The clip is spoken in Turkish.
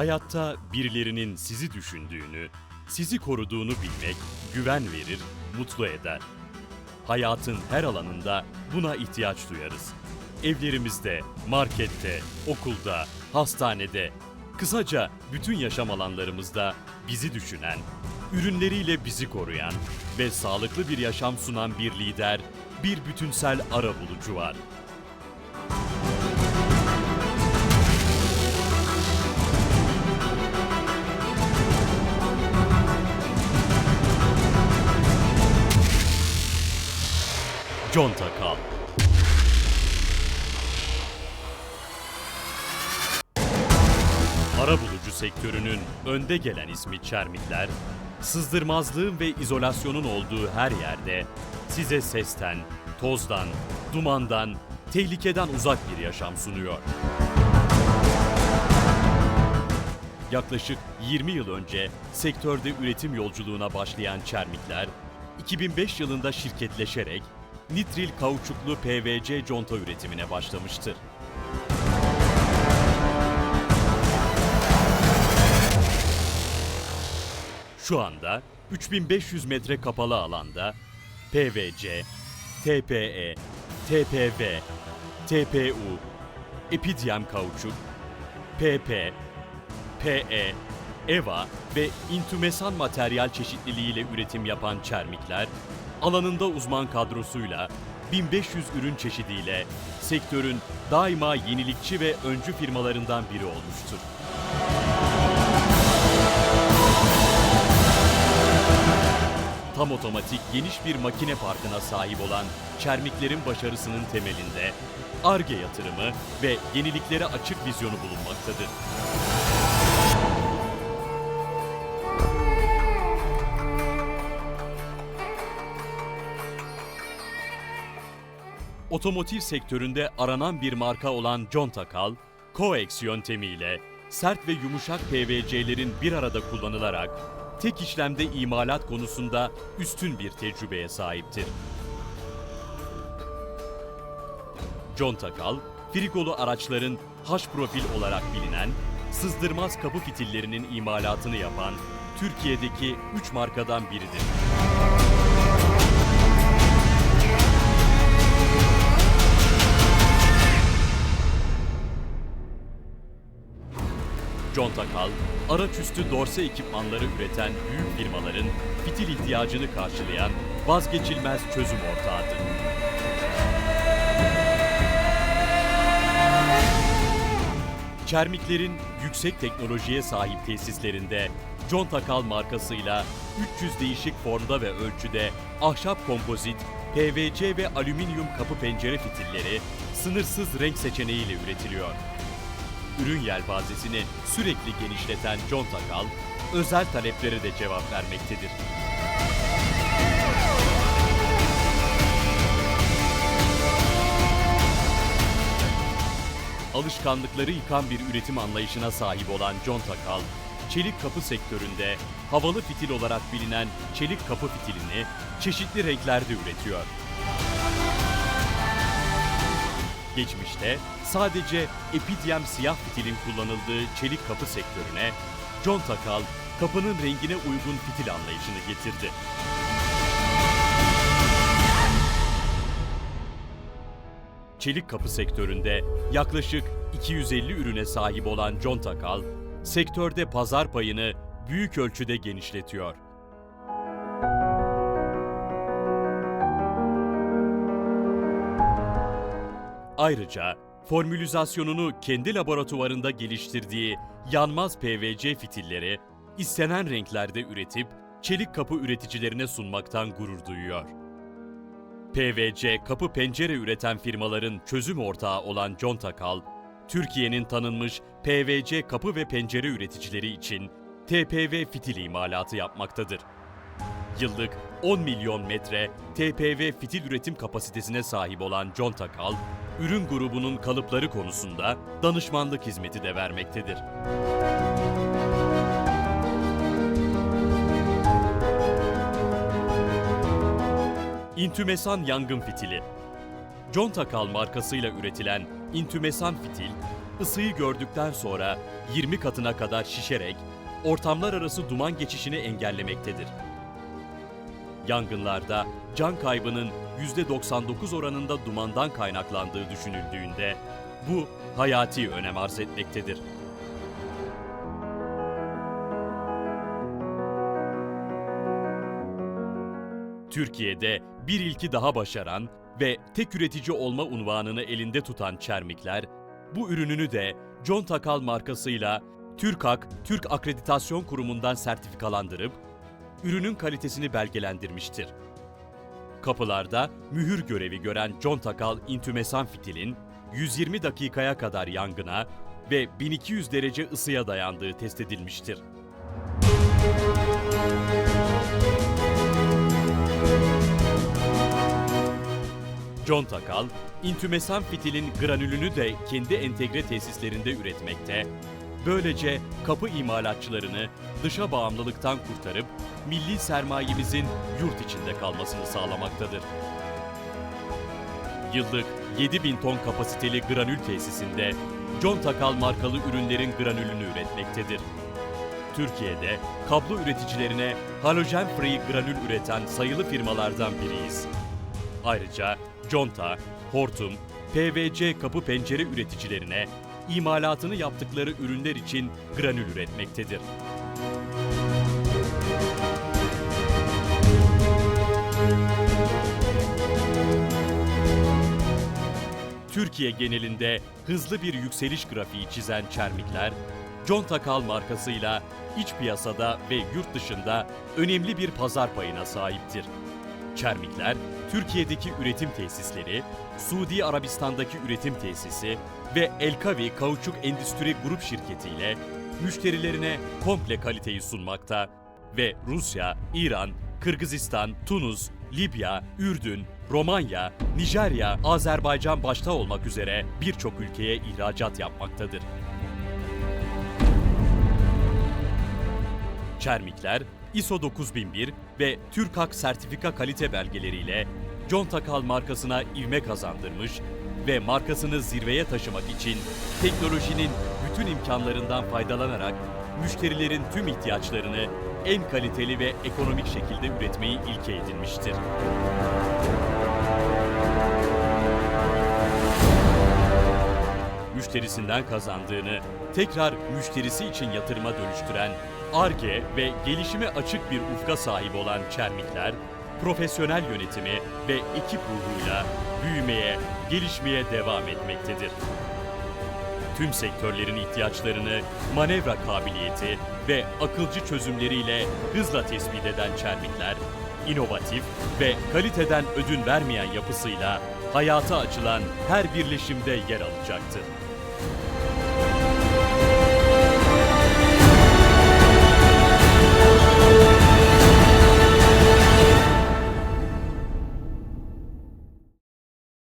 Hayatta birilerinin sizi düşündüğünü, sizi koruduğunu bilmek güven verir, mutlu eder. Hayatın her alanında buna ihtiyaç duyarız. Evlerimizde, markette, okulda, hastanede, kısaca bütün yaşam alanlarımızda bizi düşünen, ürünleriyle bizi koruyan ve sağlıklı bir yaşam sunan bir lider, bir bütünsel arabulucu var. John Takal Arabulucu sektörünün önde gelen ismi Çermikler, sızdırmazlığın ve izolasyonun olduğu her yerde size sesten, tozdan, dumandan, tehlikeden uzak bir yaşam sunuyor. Yaklaşık 20 yıl önce sektörde üretim yolculuğuna başlayan Çermikler, 2005 yılında şirketleşerek nitril kauçuklu PVC conta üretimine başlamıştır. Şu anda 3500 metre kapalı alanda PVC, TPE, TPV, TPU, Epidyam kauçuk, PP, PE, EVA ve intümesan materyal çeşitliliğiyle üretim yapan Çermikler, alanında uzman kadrosuyla 1500 ürün çeşidiyle sektörün daima yenilikçi ve öncü firmalarından biri olmuştur. Tam otomatik geniş bir makine parkına sahip olan Çermiklerin başarısının temelinde ARGE yatırımı ve yeniliklere açık vizyonu bulunmaktadır. Otomotiv sektöründe aranan bir marka olan John Takal, Coex yöntemiyle sert ve yumuşak PVC'lerin bir arada kullanılarak tek işlemde imalat konusunda üstün bir tecrübeye sahiptir. John Takal, frigolu araçların H profil olarak bilinen sızdırmaz kapı fitillerinin imalatını yapan Türkiye'deki 3 markadan biridir. John Takal, araçüstü dorse ekipmanları üreten büyük firmaların fitil ihtiyacını karşılayan vazgeçilmez çözüm ortağıdır. Çermiklerin yüksek teknolojiye sahip tesislerinde John Takal markasıyla 300 değişik formda ve ölçüde ahşap kompozit, PVC ve alüminyum kapı pencere fitilleri sınırsız renk seçeneğiyle üretiliyor. Ürün yelpazesini sürekli genişleten John Takal, özel taleplere de cevap vermektedir. Alışkanlıkları yıkan bir üretim anlayışına sahip olan John Takal, çelik kapı sektöründe havalı fitil olarak bilinen çelik kapı fitilini çeşitli renklerde üretiyor. Geçmişte sadece epidyem siyah fitilin kullanıldığı çelik kapı sektörüne John Takal kapının rengine uygun fitil anlayışını getirdi. Çelik kapı sektöründe yaklaşık 250 ürüne sahip olan John Takal, sektörde pazar payını büyük ölçüde genişletiyor. Ayrıca formülizasyonunu kendi laboratuvarında geliştirdiği yanmaz PVC fitilleri istenen renklerde üretip çelik kapı üreticilerine sunmaktan gurur duyuyor. PVC kapı pencere üreten firmaların çözüm ortağı olan John Takal, Türkiye'nin tanınmış PVC kapı ve pencere üreticileri için TPV fitil imalatı yapmaktadır. Yıllık 10 milyon metre TPV fitil üretim kapasitesine sahip olan John Takal, ürün grubunun kalıpları konusunda danışmanlık hizmeti de vermektedir. İntümesan yangın fitili John Takal markasıyla üretilen İntümesan fitil, ısıyı gördükten sonra 20 katına kadar şişerek ortamlar arası duman geçişini engellemektedir. Yangınlarda can kaybının %99 oranında dumandan kaynaklandığı düşünüldüğünde bu hayati önem arz etmektedir. Türkiye'de bir ilki daha başaran ve tek üretici olma unvanını elinde tutan Çermikler, bu ürününü de John Takal markasıyla TÜRKAK, Türk Akreditasyon Kurumu'ndan sertifikalandırıp, ürünün kalitesini belgelendirmiştir. Kapılarda mühür görevi gören John Takal intümesan fitilin 120 dakikaya kadar yangına ve 1200 derece ısıya dayandığı test edilmiştir. John Takal, intümesan fitilin granülünü de kendi entegre tesislerinde üretmekte, böylece kapı imalatçılarını dışa bağımlılıktan kurtarıp milli sermayemizin yurt içinde kalmasını sağlamaktadır. Yıllık 7000 ton kapasiteli granül tesisinde John Takal markalı ürünlerin granülünü üretmektedir. Türkiye'de kablo üreticilerine halojen free granül üreten sayılı firmalardan biriyiz. Ayrıca conta, hortum, PVC kapı pencere üreticilerine imalatını yaptıkları ürünler için granül üretmektedir. Türkiye genelinde hızlı bir yükseliş grafiği çizen Çermikler, John Takal markasıyla iç piyasada ve yurt dışında önemli bir pazar payına sahiptir. Çermikler, Türkiye'deki üretim tesisleri, Suudi Arabistan'daki üretim tesisi ve Elkavi Kauçuk Endüstri Grup şirketi ile müşterilerine komple kaliteyi sunmakta ve Rusya, İran, Kırgızistan, Tunus, Libya, Ürdün, Romanya, Nijerya, Azerbaycan başta olmak üzere birçok ülkeye ihracat yapmaktadır. Çermikler, ISO 9001 ve TÜRKAK sertifika kalite belgeleriyle John Takal markasına ivme kazandırmış ve markasını zirveye taşımak için teknolojinin bütün imkanlarından faydalanarak müşterilerin tüm ihtiyaçlarını en kaliteli ve ekonomik şekilde üretmeyi ilke edinmiştir. müşterisinden kazandığını tekrar müşterisi için yatırıma dönüştüren ARGE ve gelişime açık bir ufka sahip olan Çermikler, profesyonel yönetimi ve ekip ruhuyla büyümeye, gelişmeye devam etmektedir. Tüm sektörlerin ihtiyaçlarını manevra kabiliyeti ve akılcı çözümleriyle hızla tespit eden Çermikler, inovatif ve kaliteden ödün vermeyen yapısıyla hayata açılan her birleşimde yer alacaktır.